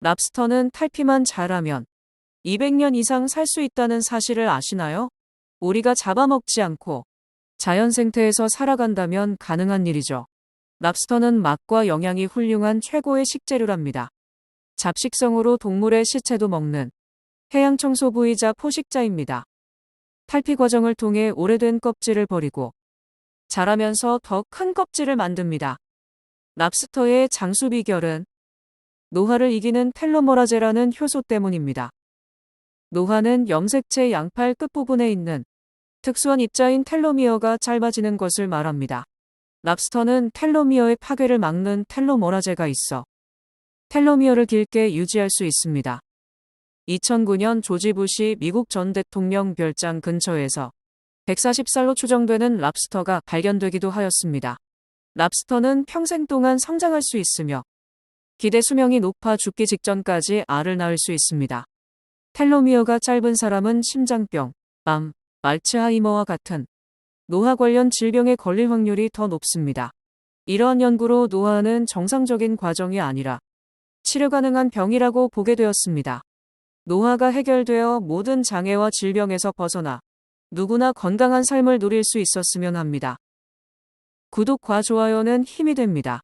랍스터는 탈피만 잘하면 200년 이상 살 수 있다는 사실을 아시나요? 우리가 잡아먹지 않고 자연 생태에서 살아간다면 가능한 일이죠. 랍스터는 맛과 영양이 훌륭한 최고의 식재료랍니다. 잡식성으로 동물의 시체도 먹는 해양 청소부이자 포식자입니다. 탈피 과정을 통해 오래된 껍질을 버리고 자라면서 더 큰 껍질을 만듭니다. 랍스터의 장수 비결은 노화를 이기는 텔로머라제라는 효소 때문입니다. 노화는 염색체 양팔 끝부분에 있는 특수한 입자인 텔로미어가 짧아지는 것을 말합니다. 랍스터는 텔로미어의 파괴를 막는 텔로머라제가 있어 텔로미어를 길게 유지할 수 있습니다. 2009년 조지 부시 미국 전 대통령 별장 근처에서 140살로 추정되는 랍스터가 발견되기도 하였습니다. 랍스터는 평생 동안 성장할 수 있으며 기대 수명이 높아 죽기 직전까지 알을 낳을 수 있습니다. 텔로미어가 짧은 사람은 심장병, 암, 알츠하이머와 같은 노화 관련 질병에 걸릴 확률이 더 높습니다. 이러한 연구로 노화는 정상적인 과정이 아니라 치료 가능한 병이라고 보게 되었습니다. 노화가 해결되어 모든 장애와 질병에서 벗어나 누구나 건강한 삶을 누릴 수 있었으면 합니다. 구독과 좋아요는 힘이 됩니다.